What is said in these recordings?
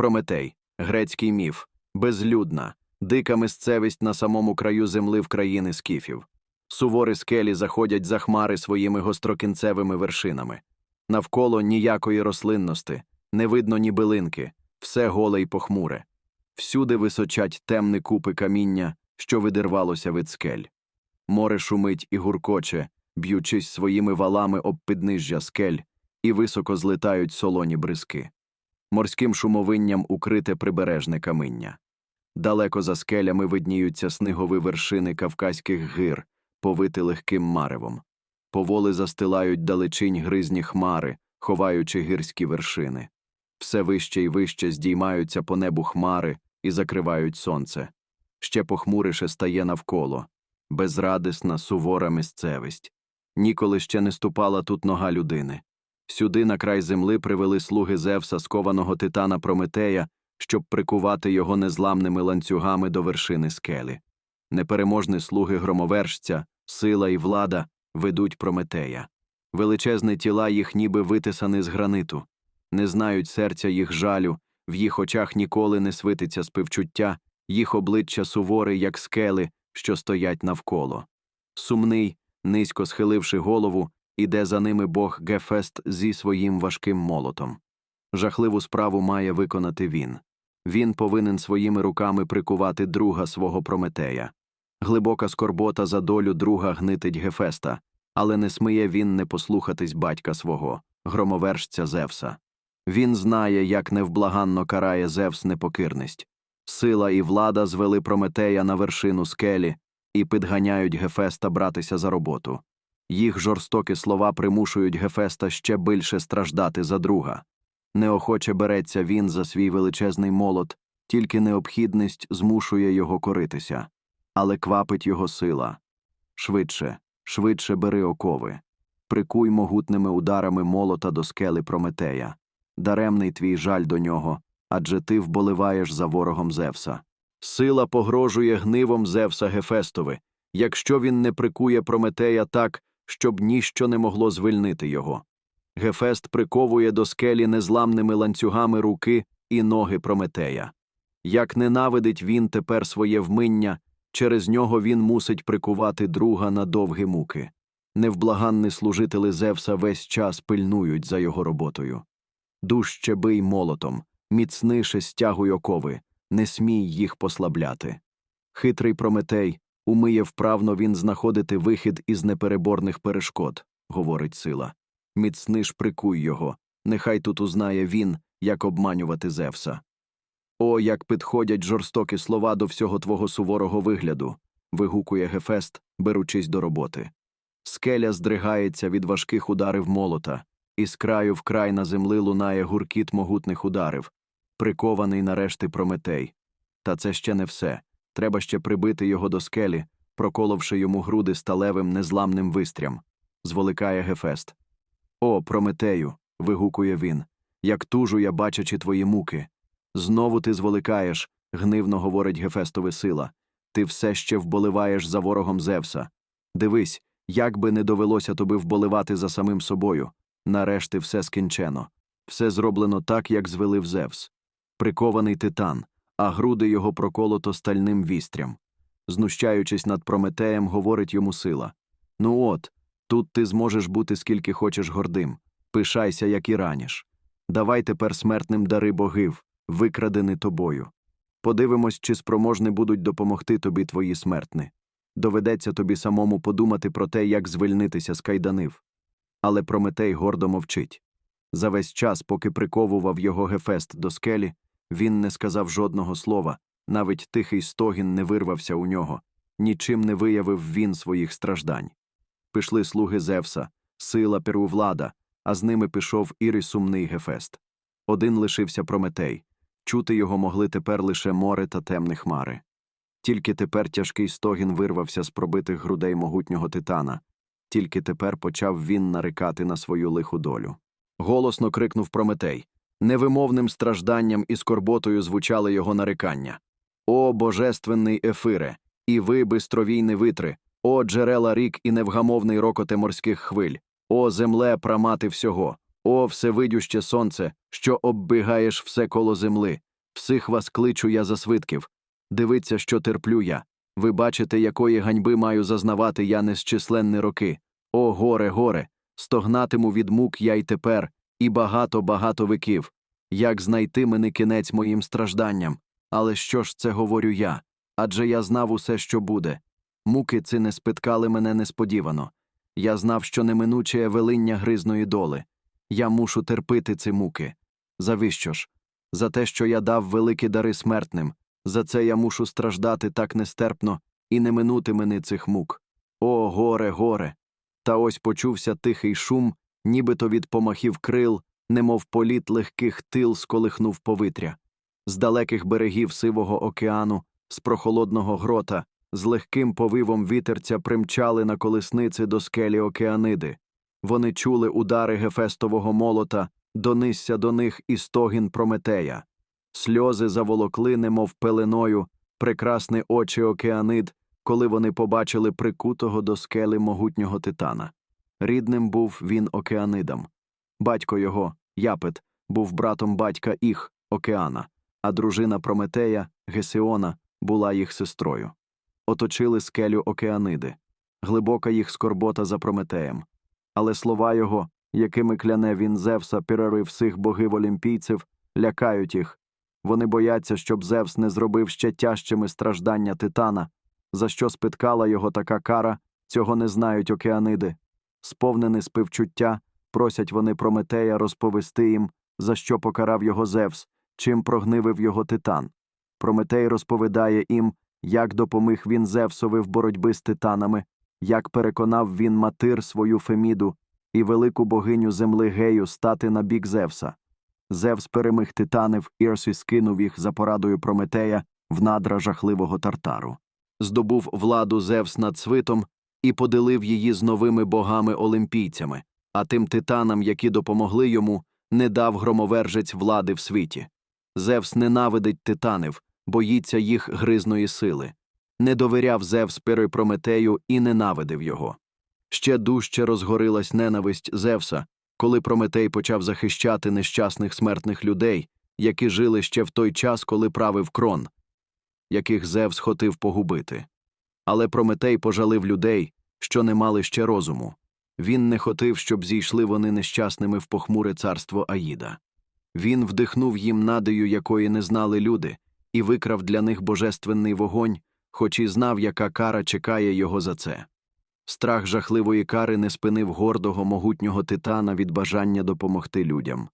Прометей, грецький міф, безлюдна, дика місцевість на самому краю земли в країни скіфів. Суворі скелі заходять за хмари своїми гострокінцевими вершинами. Навколо ніякої рослинності, не видно ні билинки, все голе й похмуре. Всюди височать темні купи каміння, що видирвалося від скель. Море шумить і гуркоче, б'ючись своїми валами об піднижжя скель, і високо злетають солоні бризки. Морським шумовинням укрите прибережне каміння. Далеко за скелями видніються снигові вершини Кавказьких гир, повити легким маревом. Поволи застилають далечінь гризні хмари, ховаючи гірські вершини. Все вище й вище здіймаються по небу хмари і закривають сонце. Ще похмурише стає навколо. Безрадісна, сувора місцевість. Ніколи ще не ступала тут нога людини. Сюди, на край земли, привели слуги Зевса, скованого титана Прометея, щоб прикувати його незламними ланцюгами до вершини скелі. Непереможні слуги громовержця, сила і влада ведуть Прометея. Величезні тіла їх ніби витисані з граниту. Не знають серця їх жалю, в їх очах ніколи не свититься співчуття, їх обличчя суворе, як скели, що стоять навколо. Сумний, низько схиливши голову, іде за ними бог Гефест зі своїм важким молотом. Жахливу справу має виконати він. Він повинен своїми руками прикувати друга свого Прометея. Глибока скорбота за долю друга гнитить Гефеста, але не сміє він не послухатись батька свого, громовержця Зевса. Він знає, як невблаганно карає Зевс непокірність. Сила і влада звели Прометея на вершину скелі і підганяють Гефеста братися за роботу. Їх жорстокі слова примушують Гефеста ще більше страждати за друга. Неохоче береться він за свій величезний молот, тільки необхідність змушує його коритися, але квапить його сила. Швидше, швидше бери окови, прикуй могутними ударами молота до скели Прометея. Даремний твій жаль до нього, адже ти вболиваєш за ворогом Зевса. Сила погрожує гнивом Зевса Гефестове, якщо він не прикує Прометея так, щоб ніщо не могло звільнити його. Гефест приковує до скелі незламними ланцюгами руки і ноги Прометея. Як ненавидить він тепер своє вминня, через нього він мусить прикувати друга на довгі муки. Невблаганні служителі Зевса весь час пильнують за його роботою. Дужче бий молотом, міцніше стягуй окови, не смій їх послабляти. Хитрий Прометей умиє вправно він знаходити вихід із непереборних перешкод, говорить сила. Міцни ж прикуй його, нехай тут узнає він, як обманювати Зевса. О, як підходять жорстокі слова до всього твого суворого вигляду. вигукує Гефест, беручись до роботи. Скеля здригається від важких ударів молота, і з краю в край на земли лунає гуркіт могутних ударів, прикований нарешті Прометей. Та це ще не все. Треба ще прибити його до скелі, проколовши йому груди сталевим незламним вистрям. Зволикає Гефест. О, Прометею. вигукує він. Як тужу я бачачи твої муки. Знову ти зволикаєш, гнивно говорить Гефестове сила. Ти все ще вболиваєш за ворогом Зевса. Дивись, як би не довелося тобі вболивати за самим собою. Нарешті все скінчено. Все зроблено так, як звелив Зевс. Прикований титан, а груди його проколото стальним вістрям. Знущаючись над Прометеєм, говорить йому сила. Ну от, тут ти зможеш бути скільки хочеш гордим. Пишайся, як і раніш. Давай тепер смертним дари богів, викрадені тобою. Подивимось, чи спроможні будуть допомогти тобі твої смертни. Доведеться тобі самому подумати про те, як звільнитися з кайданив. Але Прометей гордо мовчить. За весь час, поки приковував його Гефест до скелі, він не сказав жодного слова, навіть тихий стогін не вирвався у нього, нічим не виявив він своїх страждань. Пішли слуги Зевса, сила первувлада, а з ними пішов і сумний Гефест. Один лишився Прометей. Чути його могли тепер лише море та темні хмари. Тільки тепер тяжкий стогін вирвався з пробитих грудей могутнього титана, тільки тепер почав він нарикати на свою лиху долю. Голосно крикнув Прометей. Невимовним стражданням і скорботою звучали його нарикання. О, божественний ефире, і ви, бистровійні витри, о, джерела рік і невгамовний рокоте морських хвиль, о, земле, прамати всього, о, всевидюще сонце, що оббігаєш все коло земли, Всіх вас кличу я за свидків. Дивіться, що терплю я. Ви бачите, якої ганьби маю зазнавати я незчисленні роки. О, горе, горе! Стогнатиму від мук я й тепер, і багато-багато віків. Як знайти мене кінець моїм стражданням? Але що ж це говорю я? Адже я знав усе, що буде. Муки ці не спіткали мене несподівано. Я знав, що неминуче велиння гризної доли. Я мушу терпити ці муки. Завіщо ж? За те, що я дав великі дари смертним, за це я мушу страждати так нестерпно і не минути мене цих мук. О, горе, горе! Та ось почувся тихий шум, нібито від помахів крил, немов політ легких тил сколихнув повітря. З далеких берегів сивого океану, з прохолодного грота, з легким повивом вітерця примчали на колесниці до скелі океаниди. Вони чули удари гефестового молота, донисся до них і стогін Прометея. Сльози заволокли, немов пеленою, прекрасні очі океанид, коли вони побачили прикутого до скелі могутнього титана. Рідним був він океанидам. Батько його, Япет, був братом батька їх, океана, а дружина Прометея, Гесіона, була їх сестрою. Оточили скелю океаниди. Глибока їх скорбота за Прометеєм. Але слова його, якими кляне він Зевса, перерив всіх богів олімпійців, лякають їх. Вони бояться, щоб Зевс не зробив ще тяжчими страждання титана, за що спіткала його така кара, цього не знають океаниди. Сповнені співчуття, просять вони Прометея розповісти їм, за що покарав його Зевс, чим прогнивив його титан. Прометей розповідає їм, як допоміг він Зевсові в боротьбі з титанами, як переконав він матир свою Феміду і велику богиню земли Гею стати на бік Зевса. Зевс переміг титанів, Ірсі скинув їх за порадою Прометея в надра жахливого тартару. Здобув владу Зевс над свитом і поділив її з новими богами-олімпійцями, а тим титанам, які допомогли йому, не дав громовержець влади в світі. Зевс ненавидить титанів, боїться їх гризної сили. Не довіряв Зевс перой Прометею і ненавидив його. Ще дужче розгорилась ненависть Зевса, коли Прометей почав захищати нещасних смертних людей, які жили ще в той час, коли правив крон, яких Зевс хотів погубити. Але Прометей пожалив людей, що не мали ще розуму. Він не хотів, щоб зійшли вони нещасними в похмуре царство Аїда. Він вдихнув їм надію, якої не знали люди, і викрав для них божественний вогонь, хоч і знав, яка кара чекає його за це. Страх жахливої кари не спинив гордого могутнього титана від бажання допомогти людям.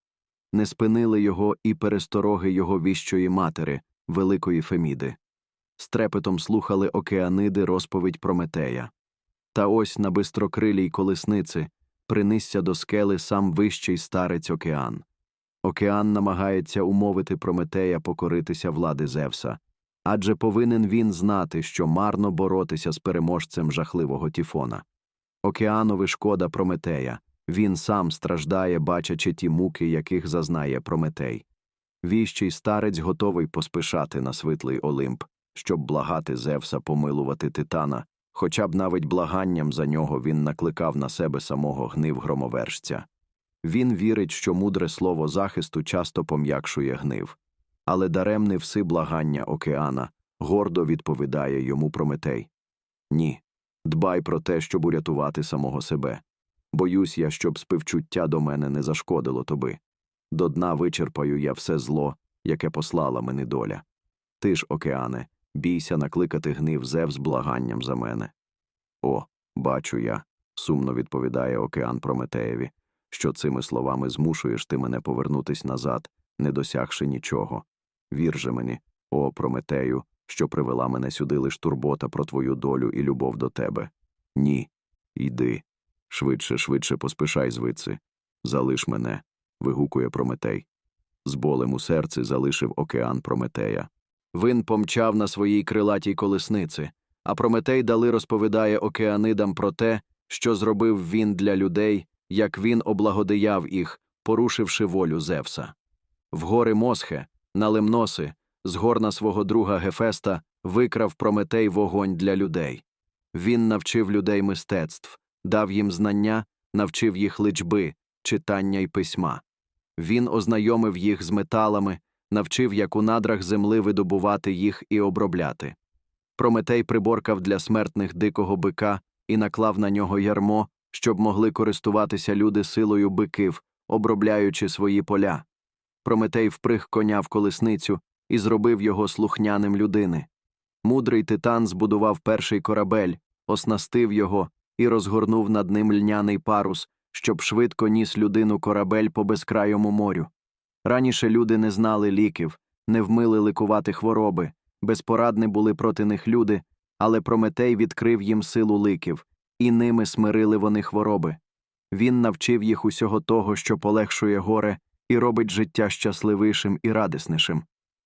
Не спинили його і перестороги його віщої матери, великої Феміди. З трепетом слухали океаниди розповідь Прометея. Та ось на бистрокрилій колесниці принисся до скели сам вищий старець океан. Океан намагається умовити Прометея покоритися влади Зевса, адже повинен він знати, що марно боротися з переможцем жахливого тіфона. Океанові шкода Прометея, він сам страждає, бачачи ті муки, яких зазнає Прометей. Віщий старець готовий поспішати на світлий Олимп, щоб благати Зевса помилувати титана, хоча б навіть благанням за нього він накликав на себе самого гнив громовержця. Він вірить, що мудре слово захисту часто пом'якшує гнив. Але даремне все благання океана гордо відповідає йому Прометей. Ні. Дбай про те, щоб урятувати самого себе. Боюсь я, щоб співчуття до мене не зашкодило тобі. До дна вичерпаю я все зло, яке послала мені доля. Ти ж, океане, бійся накликати гнив Зевс благанням за мене. О, бачу я, сумно відповідає океан Прометеєві, що цими словами змушуєш ти мене повернутись назад, не досягши нічого. Вір же мені, о Прометею, що привела мене сюди лиш турбота про твою долю і любов до тебе. Ні, йди. Швидше, швидше поспішай звідси. Залиш мене. вигукує Прометей. З болем у серці залишив океан Прометея. Вин помчав на своїй крилатій колесниці, а Прометей дали розповідає океанидам про те, що зробив він для людей, як він облагодияв їх, порушивши волю Зевса. В гори Мосхе, на Лемноси, з горна свого друга Гефеста, викрав Прометей вогонь для людей. Він навчив людей мистецтв, дав їм знання, навчив їх личби, читання й письма. Він ознайомив їх з металами, навчив, як у надрах земли видобувати їх і обробляти. Прометей приборкав для смертних дикого бика і наклав на нього ярмо, щоб могли користуватися люди силою биків, обробляючи свої поля. Прометей вприг коня в колесницю і зробив його слухняним людини. Мудрий титан збудував перший корабель, оснастив його і розгорнув над ним льняний парус, щоб швидко ніс людину корабель по безкрайому морю. Раніше люди не знали ліків, не вмили ликувати хвороби, безпорадні були проти них люди, але Прометей відкрив їм силу ликів, і ними смирили вони хвороби. Він навчив їх усього того, що полегшує горе і робить життя щасливішим і радіснішим.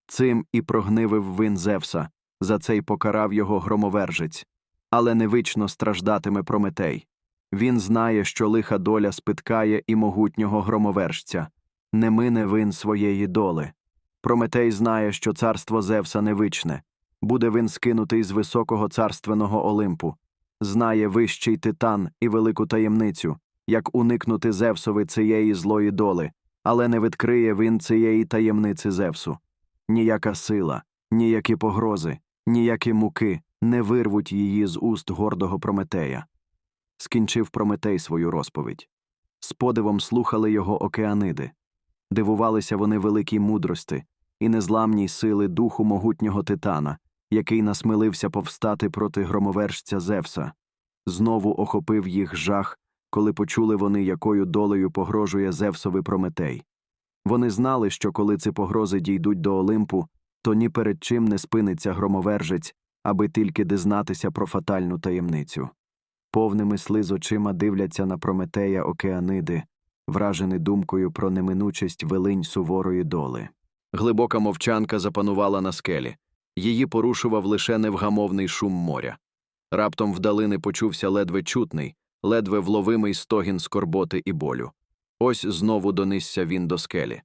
Цим і прогнивив вин Зевса, за це й покарав його громовержець. Але не вічно страждатиме Прометей. Він знає, що лиха доля спиткає і могутнього громовержця, не мине вин своєї доли. Прометей знає, що царство Зевса не вичне, буде він скинутий з високого царственного Олимпу, знає вищий титан і велику таємницю, як уникнути Зевсови цієї злої доли, але не відкриє він цієї таємниці Зевсу. Ніяка сила, ніякі погрози, ніякі муки не вирвуть її з уст гордого Прометея. Скінчив Прометей свою розповідь. З подивом слухали його океаниди. Дивувалися вони великій мудрости і незламній сили духу могутнього титана, який насмілився повстати проти громовержця Зевса. Знову охопив їх жах, коли почули вони, якою долею погрожує Зевсовий Прометей. Вони знали, що коли ці погрози дійдуть до Олимпу, то ні перед чим не спиниться громовержець, аби тільки дізнатися про фатальну таємницю. Повними слиз очима дивляться на Прометея океаниди, вражені думкою про неминучість велинь суворої доли. Глибока мовчанка запанувала на скелі. Її порушував лише невгамовний шум моря. Раптом вдалини почувся ледве чутний, ледве вловимий стогін скорботи і болю. Ось знову донісся він до скелі.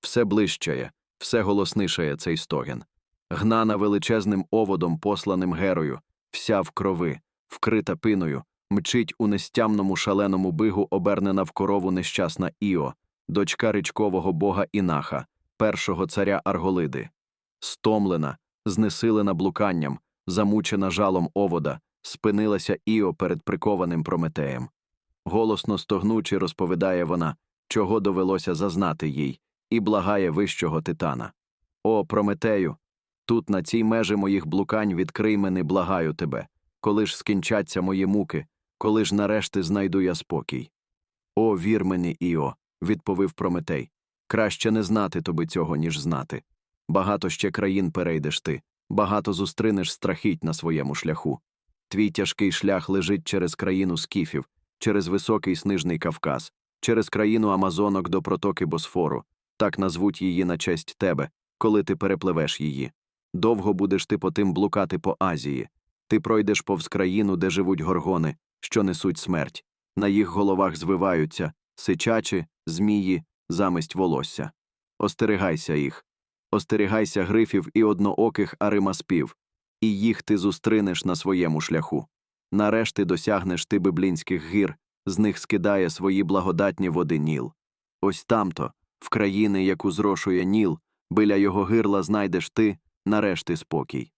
Все ближчає, все голоснішає цей стогін. Гнана величезним оводом, посланим герою, вся в крови, вкрита пиною, мчить у нестямному шаленому бигу обернена в корову нещасна Іо, дочка річкового бога Інаха, першого царя Арголиди. Стомлена, знесилена блуканням, замучена жалом овода, спинилася Іо перед прикованим Прометеєм. Голосно стогнучи, розповідає вона, чого довелося зазнати їй, і благає вищого титана. О, Прометею! Тут, на цій межі моїх блукань, відкрий мене, благаю тебе, коли ж скінчаться мої муки, коли ж нарешті знайду я спокій. О, вір мені, Іо, відповів Прометей. Краще не знати тобі цього, ніж знати. Багато ще країн перейдеш ти, багато зустринеш страхіть на своєму шляху. Твій тяжкий шлях лежить через країну скіфів, через високий снижний Кавказ, через країну Амазонок до протоки Босфору, так назвуть її на честь тебе, коли ти перепливеш її. Довго будеш ти по тим блукати по Азії. Ти пройдеш повз країну, де живуть горгони, що несуть смерть. На їх головах звиваються сичачі, змії, замисть волосся. Остерегайся їх. Остерігайся грифів і однооких аримаспів, і їх ти зустринеш на своєму шляху. Нарешті досягнеш ти библінських гір, з них скидає свої благодатні води Ніл. Ось тамто, в країни, яку зрошує Ніл, биля його гирла знайдеш ти, нарешті спокій.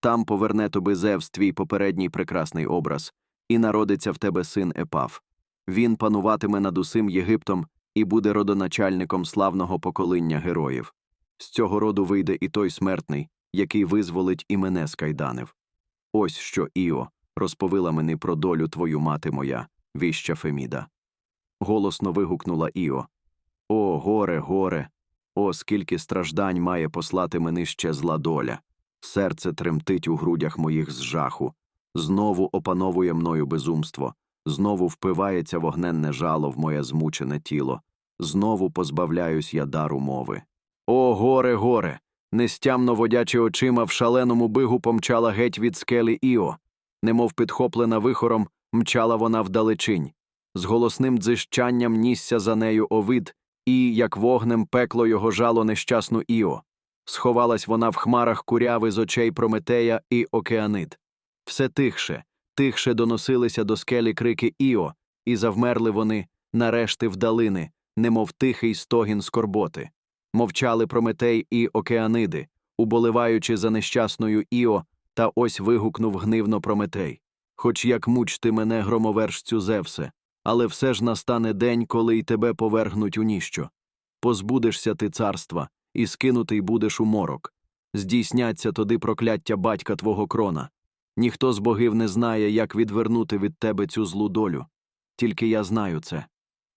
Там поверне тобі Зевс твій попередній прекрасний образ, і народиться в тебе син Епав. Він пануватиме над усім Єгиптом і буде родоначальником славного покоління героїв. З цього роду вийде і той смертний, який визволить і мене з кайданів. Ось що Іо розповіла мені про долю твою мати моя, віща Феміда. Голосно вигукнула Іо. О, горе, горе! О, скільки страждань має послати мені ще зла доля. Серце тремтить у грудях моїх з жаху. Знову опановує мною безумство, знову впивається вогненне жало в моє змучене тіло, знову позбавляюсь я дару мови. О, горе, горе! Нестямно водячи очима в шаленому бигу помчала геть від скелі Іо, немов підхоплена вихором, мчала вона вдалечінь. З голосним дзижчанням нісся за нею овид, і, як вогнем, пекло його жало нещасну Іо. Сховалась вона в хмарах куряви з очей Прометея і океанит. Все тихше, тихше доносилися до скелі крики Іо, і завмерли вони, нарешти вдалини, немов тихий стогін скорботи. Мовчали Прометей і Океаниди, уболиваючи за нещасною Іо, та ось вигукнув гнивно Прометей. Хоч як муч ти мене, громовершцю Зевсе, але все ж настане день, коли й тебе повергнуть у ніщо. Позбудешся ти царства, і скинутий будеш у морок. Здійсняться тоді прокляття батька твого крона. Ніхто з богів не знає, як відвернути від тебе цю злу долю. Тільки я знаю це.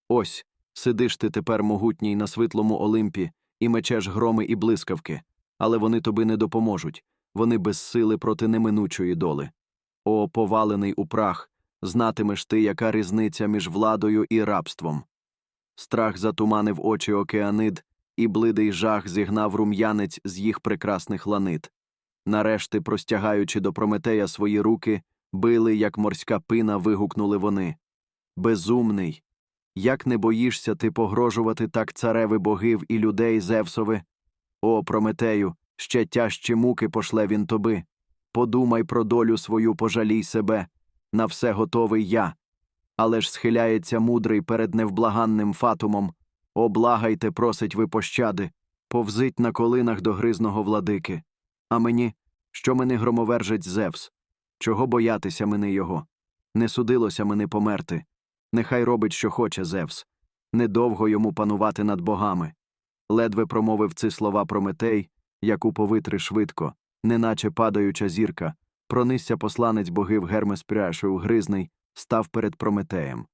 Ось, сидиш ти тепер могутній на світлому Олимпі і мечеш громи і блискавки, але вони тобі не допоможуть, вони без сили проти неминучої доли. О, повалений у прах, знатимеш ти, яка різниця між владою і рабством. Страх затуманив очі океанид, і блидий жах зігнав рум'янець з їх прекрасних ланит. Нарешті, простягаючи до Прометея свої руки, били, як морська пина, вигукнули вони. Безумний! Як не боїшся ти погрожувати так цареви богів і людей Зевсови? О, Прометею, ще тяжчі муки пошле він тоби. Подумай про долю свою, пожалій себе. На все готовий я. Але ж схиляється мудрий перед невблаганним фатумом. О, благайте, просить ви пощади, повзить на колинах до гризного владики. А мені, що мене громовержить Зевс? Чого боятися мене його? Не судилося мене померти. Нехай робить, що хоче Зевс. Недовго йому панувати над богами. Ледве промовив ці слова Прометей, як у повитри швидко, неначе падаюча зірка, пронисся посланець богів Гермес Пряшею гризний, став перед Прометеєм.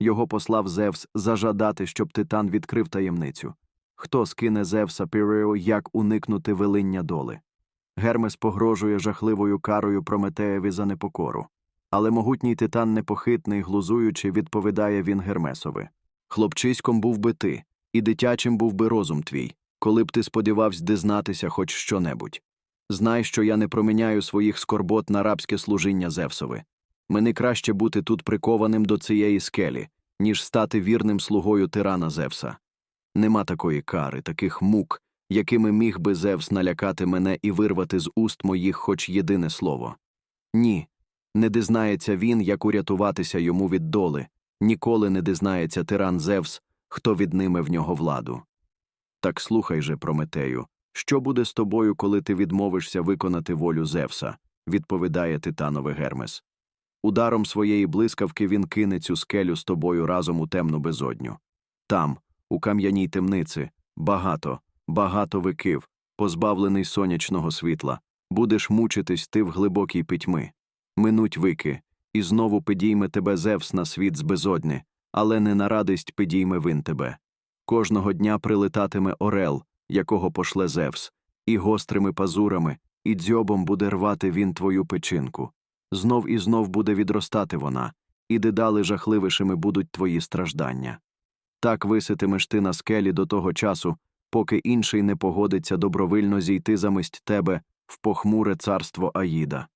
Його послав Зевс зажадати, щоб титан відкрив таємницю. Хто скине Зевса Пірео, як уникнути велиння доли? Гермес погрожує жахливою карою Прометеєві за непокору. Але могутній титан непохитний, глузуючи, відповідає він Гермесові. Хлопчиськом був би ти, і дитячим був би розум твій, коли б ти сподівався дізнатися хоч що-небудь. Знай, що я не проміняю своїх скорбот на рабське служіння Зевсові. Мені краще бути тут прикованим до цієї скелі, ніж стати вірним слугою тирана Зевса. Нема такої кари, таких мук, якими міг би Зевс налякати мене і вирвати з уст моїх хоч єдине слово. Ні, не дизнається він, як урятуватися йому від доли, ніколи не дизнається тиран Зевс, хто відниме в нього владу. Так слухай же, Прометею, що буде з тобою, коли ти відмовишся виконати волю Зевса, відповідає титанове Гермес. Ударом своєї блискавки він кине цю скелю з тобою разом у темну безодню. Там, у кам'яній темниці, багато, багато викив, позбавлений сонячного світла, будеш мучитись ти в глибокій пітьми. Минуть вики, і знову підійме тебе Зевс на світ з безодни, але не на радість підійме вин тебе. Кожного дня прилетатиме орел, якого пошле Зевс, і гострими пазурами, і дзьобом буде рвати він твою печінку. Знов і знов буде відростати вона, і дедали жахливішими будуть твої страждання. Так виситимеш ти на скелі до того часу, поки інший не погодиться добровільно зійти замість тебе в похмуре царство Аїда.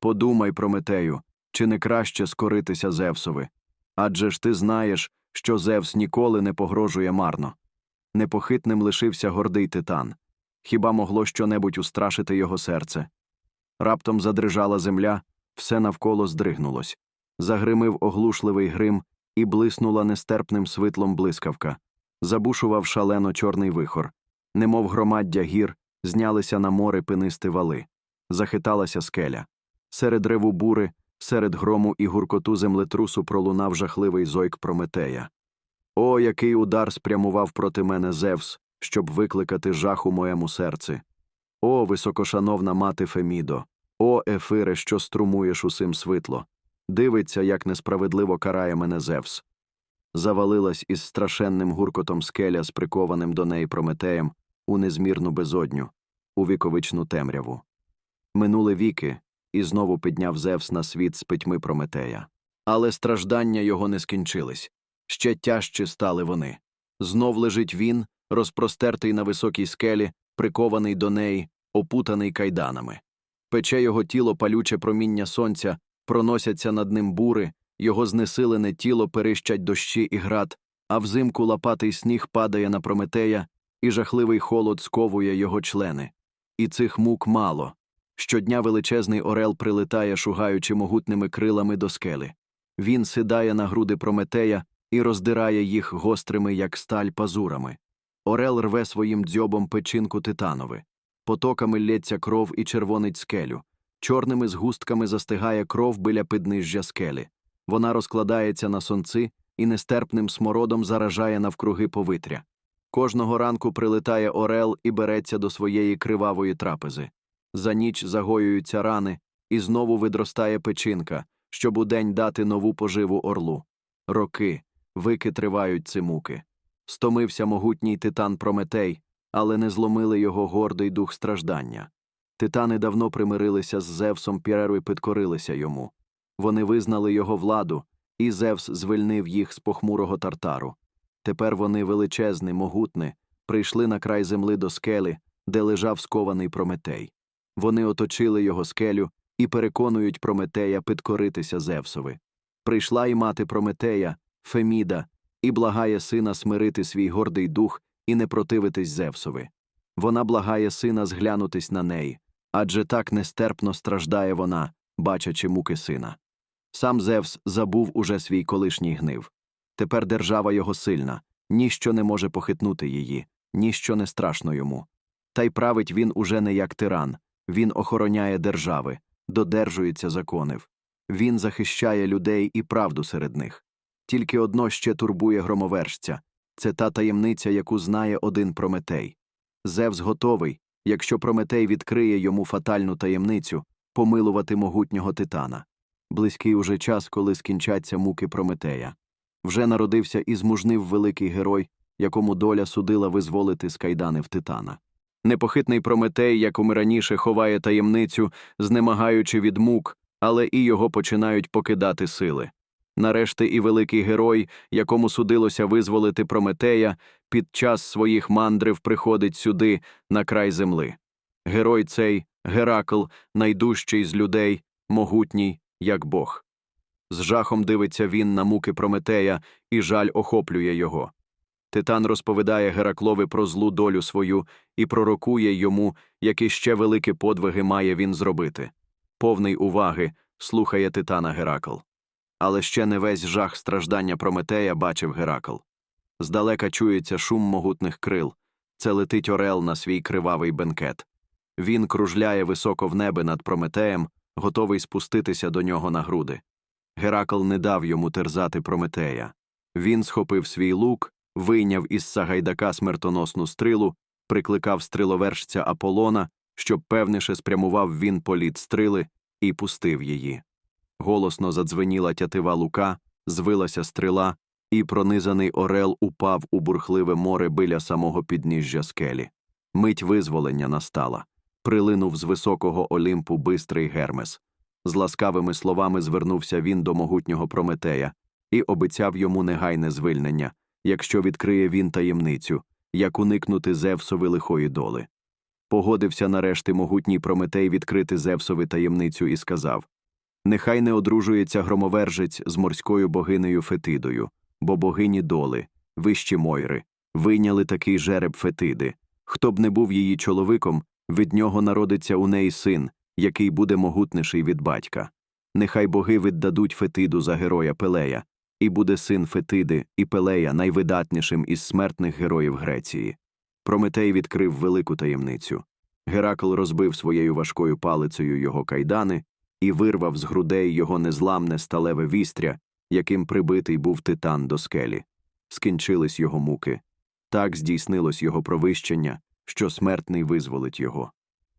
Подумай, Прометею, чи не краще скоритися Зевсови? Адже ж ти знаєш, що Зевс ніколи не погрожує марно. Непохитним лишився гордий титан. Хіба могло щонебудь устрашити його серце? Раптом задрижала земля, все навколо здригнулось. Загримив оглушливий грим і блиснула нестерпним світлом блискавка. Забушував шалено чорний вихор. Немов громаддя гір, знялися на море пинисти вали. Захиталася скеля. Серед реву бури, серед грому і гуркоту землетрусу пролунав жахливий зойк Прометея. О, який удар спрямував проти мене Зевс, щоб викликати жах у моєму серці. О, високошановна мати Фемідо, о, Ефире, що струмуєш усім світло. Дивиться, як несправедливо карає мене Зевс. Завалилась із страшенним гуркотом скеля з прикованим до неї Прометеєм у незмірну безодню, у віковичну темряву. Минули віки, і знову підняв Зевс на світ з пітьми Прометея. Але страждання його не скінчились. Ще тяжчі стали вони. Знов лежить він, розпростертий на високій скелі, прикований до неї, опутаний кайданами. Пече його тіло палюче проміння сонця, проносяться над ним бури, його знесилене тіло перищать дощі і град, а взимку лопатий сніг падає на Прометея, і жахливий холод сковує його члени. І цих мук мало. Щодня величезний орел прилетає, шугаючи могутними крилами до скелі. Він сідає на груди Прометея і роздирає їх гострими, як сталь, пазурами. Орел рве своїм дзьобом печінку титанови. Потоками лється кров і червонить скелю. Чорними згустками застигає кров біля піднижжя скелі. Вона розкладається на сонці і нестерпним смородом заражає навкруги повітря. Кожного ранку прилетає орел і береться до своєї кривавої трапези. За ніч загоюються рани, і знову видростає печінка, щоб удень дати нову поживу орлу. Роки, вики тривають ці муки. Стомився могутній титан Прометей, але не зломили його гордий дух страждання. Титани давно примирилися з Зевсом Піреру і підкорилися йому. Вони визнали його владу, і Зевс звільнив їх з похмурого тартару. Тепер вони величезні, могутні, прийшли на край земли до скелі, де лежав скований Прометей. Вони оточили його скелю і переконують Прометея підкоритися Зевсові. Прийшла й мати Прометея, Феміда, і благає сина смирити свій гордий дух і не противитись Зевсові. Вона благає сина зглянутись на неї, адже так нестерпно страждає вона, бачачи муки сина. Сам Зевс забув уже свій колишній гнив. Тепер держава його сильна, ніщо не може похитнути її, ніщо не страшно йому. Та й править він уже не як тиран, він охороняє держави, додержується законів. Він захищає людей і правду серед них. Тільки одно ще турбує громовержця це та таємниця, яку знає один Прометей. Зевс готовий, якщо Прометей відкриє йому фатальну таємницю, помилувати могутнього титана. Близький уже час, коли скінчаться муки Прометея. Вже народився і змужнив великий герой, якому доля судила визволити з кайданів титана. Непохитний Прометей, як і раніше, ховає таємницю, знемагаючи від мук, але і його починають покидати сили. Нарешті і великий герой, якому судилося визволити Прометея, під час своїх мандрів приходить сюди, на край земли. Герой цей, Геракл, найдужчий з людей, могутній, як Бог. З жахом дивиться він на муки Прометея, і жаль охоплює його. Титан розповідає Гераклові про злу долю свою і пророкує йому, які ще великі подвиги має він зробити. Повний уваги слухає титана Геракл. Але ще не весь жах страждання Прометея бачив Геракл. Здалека чується шум могутних крил. Це летить орел на свій кривавий бенкет. Він кружляє високо в небі над Прометеєм, готовий спуститися до нього на груди. Геракл не дав йому терзати Прометея. Він схопив свій лук, вийняв із Сагайдака смертоносну стрілу, прикликав стріловершця Аполлона, щоб певніше спрямував він політ стріли і пустив її. Голосно задзвеніла тятива лука, звилася стріла, і пронизаний орел упав у бурхливе море біля самого підніжжя скелі. Мить визволення настала. Прилинув з високого Олімпу бистрий Гермес. З ласкавими словами звернувся він до могутнього Прометея і обіцяв йому негайне звільнення, якщо відкриє він таємницю, як уникнути Зевсови лихої доли. Погодився нарешті могутній Прометей відкрити Зевсови таємницю і сказав Нехай не одружується громовержець з морською богинею Фетидою, бо богині доли, вищі Мойри, вийняли такий жереб Фетиди. Хто б не був її чоловіком, від нього народиться у неї син, який буде могутніший від батька. Нехай боги віддадуть Фетиду за героя Пелея, і буде син Фетиди і Пелея найвидатнішим із смертних героїв Греції. Прометей відкрив велику таємницю. Геракл розбив своєю важкою палицею його кайдани і вирвав з грудей його незламне сталеве вістря, яким прибитий був титан до скелі. Скінчились його муки. Так здійснилось його провищення, що смертний визволить його.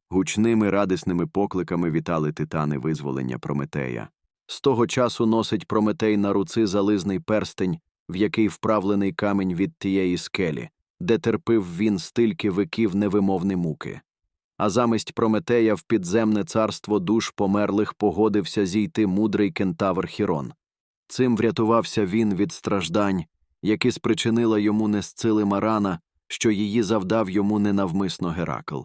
Гучними радісними покликами вітали титани визволення Прометея. З того часу носить Прометей на руці зализний перстень, в який вправлений камінь від тієї скелі, де терпив він стільки веків невимовні муки. А замість Прометея в підземне царство душ померлих погодився зійти мудрий кентавр Хірон. Цим врятувався він від страждань, які спричинила йому несцилима рана, що її завдав йому ненавмисно Геракл.